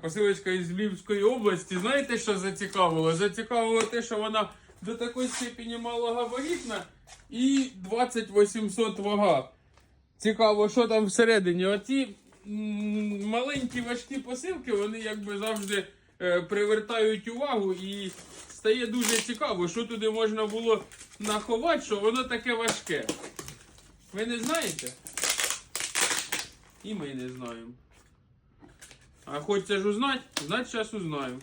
посилочка із Львівської області. Знаєте, що зацікавило? Зацікавило те, що вона до такої степені малогабаритна і 2800 вага. Цікаво, що там всередині. Оці маленькі важкі посилки, вони якби завжди е, привертають увагу і стає дуже цікаво, що туди можна було наховати, що воно таке важке. Ви не знаєте? І ми не знаємо. А хочеться ж узнати, значить зараз узнаємо.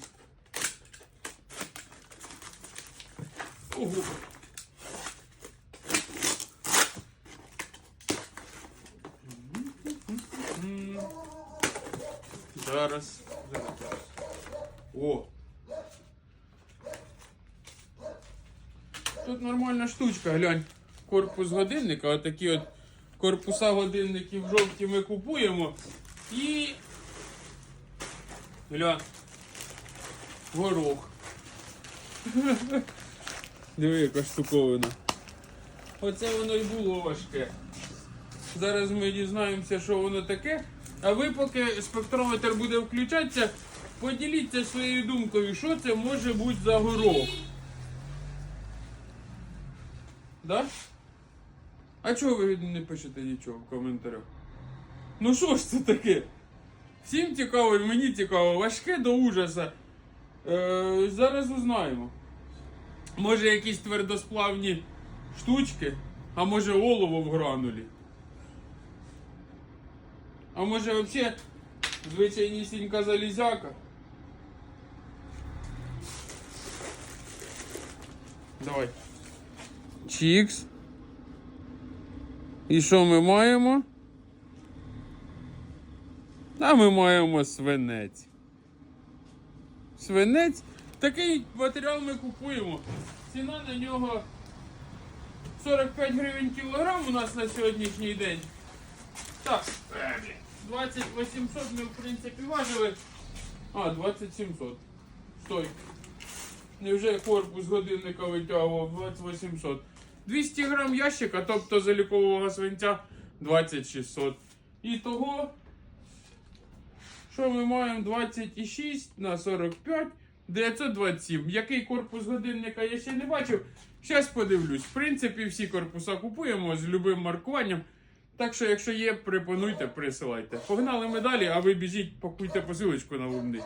Ого. Зараз. О. Тут нормальна штучка, глянь. Корпус годинника, отакі от корпуса годинників жовті ми купуємо. І. Глянь. Горох. Диви, яка штуковина. Оце воно і було важке. Зараз ми дізнаємося, що воно таке. А ви, поки спектрометр буде включатися, поділіться своєю думкою, що це може бути за горох. Да? А чого ви не пишете нічого в коментарях? Ну що ж це таке? Всім цікаво, і мені цікаво, важке до ужаса. Е, зараз узнаємо. Може якісь твердосплавні штучки, а може олово в гранулі. А може взагалі звичайнісінька залізяка. Давай. Чікс. І що ми маємо? А ми маємо свинець. Свинець. Такий матеріал ми купуємо. Ціна на нього 45 гривень кілограм у нас на сьогоднішній день. Так, 2800 ми в принципі важили. А, 2700. Стой. Невже корпус годинника витягував 2800. 200 грам ящика, тобто залікового свинця 2600. І того, що ми маємо 26 на 45, 927. Який корпус годинника я ще не бачив. Зараз подивлюсь. В принципі, всі корпуса купуємо з любим маркуванням. Так що, якщо є, пропонуйте, присилайте. Погнали ми далі, а ви біжіть, пакуйте посилочку на лунди.